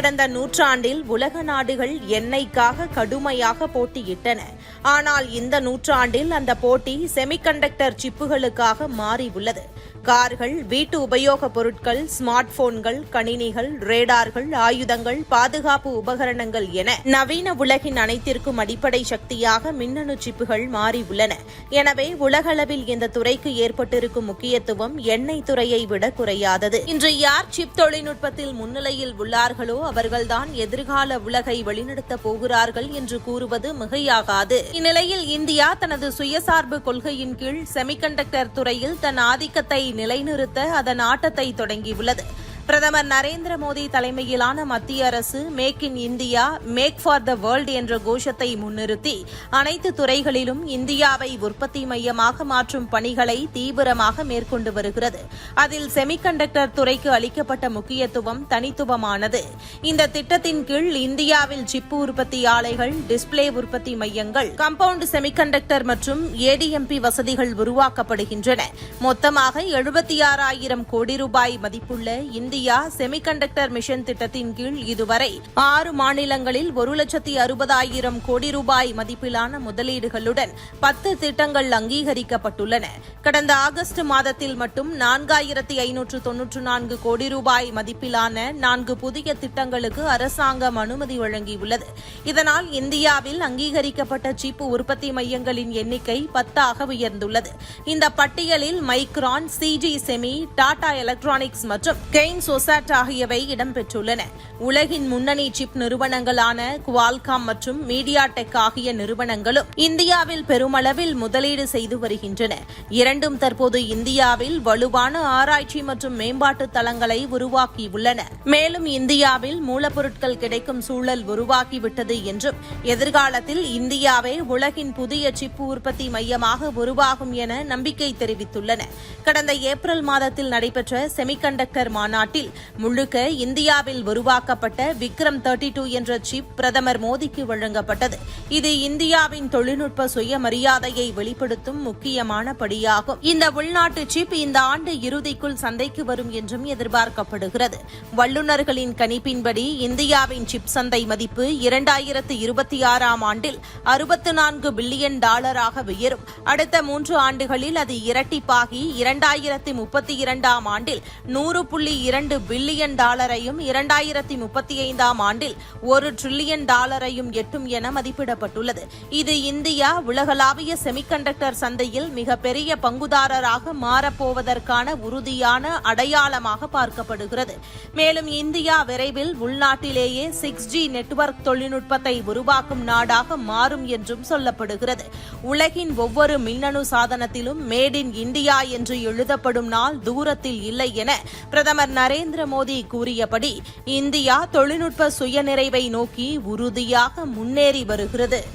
கடந்த நூற்றாண்டில் உலக நாடுகள் எண்ணெய்க்காக கடுமையாக போட்டியிட்டன. ஆனால் இந்த நூற்றாண்டில் அந்த போட்டி செமிகண்டக்டர் சிப்புகளுக்காக மாறி உள்ளது கார்கள் வீட்டு உபயோகப் பொருட்கள் ஸ்மார்ட் போன்கள் கணினிகள் ரேடார்கள் ஆயுதங்கள் பாதுகாப்பு உபகரணங்கள் என நவீன உலகின் அனைத்திற்கும் அடிப்படை சக்தியாக மின்னணு சிப்புகள் மாறி உள்ளன. எனவே உலகளவில் இந்த துறைக்கு ஏற்பட்டிருக்கும் முக்கியத்துவம் எண்ணெய் துறையை விட குறையாதது. இன்று யார் சிப் தொழில்நுட்பத்தில் முன்னிலையில் உள்ளார்களோ அவர்கள்தான் எதிர்கால உலகை வழிநடத்தப் போகிறார்கள் என்று கூறுவது மிகையாகாது. இந்நிலையில் இந்தியா தனது சுயசார்பு கொள்கையின் கீழ் செமிகண்டக்டர் துறையில் தன் ஆதிக்கத்தை நிலைநிறுத்த அதன் ஆட்டத்தை தொடங்கியுள்ளது. பிரதமர் நரேந்திர மோடி தலைமையிலான மத்திய அரசு make in India make for the world என்ற கோஷத்தை முன்னிறுத்தி அனைத்து துறைகளிலும் இந்தியாவை உற்பத்தி மையமாக மாற்றும் பணிகளை தீவிரமாக மேற்கொண்டு வருகிறது. அதில் செமிகண்டக்டர் துறைக்கு அளிக்கப்பட்ட முக்கியத்துவம் தனித்துவமானது. இந்த திட்டத்தின் கீழ் இந்தியாவில் சிப்பு உற்பத்தி ஆலைகள் டிஸ்பிளே உற்பத்தி மையங்கள் கம்பவுண்ட் செமிகண்டக்டர் மற்றும் ஏடிஎம்பி வசதிகள் உருவாக்கப்படுகின்றன. மொத்தமாக எழுபத்தி ஆறாயிரம் கோடி ரூபாய் மதிப்புள்ள இந்திய இந்தியா செமிகண்டக்டர் மிஷன் திட்டத்தின் கீழ் இதுவரை ஆறு மாநிலங்களில் ஒரு லட்சத்தி அறுபதாயிரம் கோடி ரூபாய் மதிப்பிலான முதலீடுகளுடன் பத்து திட்டங்கள் அங்கீகரிக்கப்பட்டுள்ளன. கடந்த ஆகஸ்ட் மாதத்தில் மட்டும் நான்காயிரத்தி ஐநூற்று தொன்னூற்று நான்கு கோடி ரூபாய் மதிப்பிலான நான்கு புதிய திட்டங்களுக்கு அரசாங்கம் அனுமதி வழங்கியுள்ளது. இதனால் இந்தியாவில் அங்கீகரிக்கப்பட்ட சீப்பு உற்பத்தி மையங்களின் எண்ணிக்கை பத்தாக உயர்ந்துள்ளது. இந்த பட்டியலில் Micron CG semi Tata electronics மற்றும் கெய்ன் சொசாட் ஆகியவை இடம்பெற்றுள்ளன. உலகின் முன்னணி சிப் நிறுவனங்களான குவால்காம் மற்றும் மீடியா டெக் ஆகிய நிறுவனங்களும் இந்தியாவில் பெருமளவில் முதலீடு செய்து வருகின்றன. இரண்டும் தற்போது இந்தியாவில் வலுவான ஆராய்ச்சி மற்றும் மேம்பாட்டு தளங்களை உருவாக்கியுள்ளன. மேலும் இந்தியாவில் மூலப்பொருட்கள் கிடைக்கும் சூழல் உருவாகிவிட்டது என்றும் எதிர்காலத்தில் இந்தியாவே உலகின் புதிய சிப் உற்பத்தி மையமாக உருவாகும் என நம்பிக்கை தெரிவித்துள்ளன. கடந்த ஏப்ரல் மாதத்தில் நடைபெற்ற செமிகண்டக்டர் மாநாட்டில் முழுக்க இந்தியாவில் உருவாக்கப்பட்ட விக்ரம் தேர்ட்டி டூ என்ற சிப் பிரதமர் மோடிக்கு வழங்கப்பட்டது. இது இந்தியாவின் தொழில்நுட்ப சுயமரியாதையை வெளிப்படுத்தும் முக்கியமான படியாகும். இந்த உள்நாட்டு சிப் இந்த ஆண்டு இறுதிக்குள் சந்தைக்கு வரும் என்றும் எதிர்பார்க்கப்படுகிறது. வல்லுநர்களின் கணிப்பின்படி இந்தியாவின் சிப் சந்தை மதிப்பு இரண்டாயிரத்து இருபத்தி ஆறாம் ஆண்டில் அறுபத்து நான்கு பில்லியன் டாலராக உயரும். அடுத்த மூன்று ஆண்டுகளில் அது இரட்டிப்பாகி இரண்டாயிரத்தி முப்பத்தி இரண்டாம் ஆண்டில் நூறு புள்ளி இரண்டு இரண்டு பில்லியன் டாலரையும் இரண்டாயிரத்தி முப்பத்தி ஐந்தாம் ஆண்டில் ஒரு டிரில்லியன் டாலரையும் எட்டும் என மதிப்பிடப்பட்டுள்ளது. இது இந்தியா உலகளாவிய செமிகண்டக்டர் சந்தையில் மிகப்பெரிய பங்குதாரராக மாறப்போவதற்கான உறுதியான அடையாளமாக பார்க்கப்படுகிறது. மேலும் இந்தியா விரைவில் உள்நாட்டிலேயே சிக்ஸ் ஜி நெட்வொர்க் தொழில்நுட்பத்தை உருவாக்கும் நாடாக மாறும் என்றும் சொல்லப்படுகிறது. உலகின் ஒவ்வொரு மின்னணு சாதனத்திலும் மேட் இன் இந்தியா என்று எழுதப்படும் நாள் தூரத்தில் இல்லை என பிரதமர் நரேந்திர நரேந்திர மோடி கூறியபடி இந்தியா தொழில்நுட்ப சுயநிறைவை நோக்கி உறுதியாக முன்னேறி வருகிறது.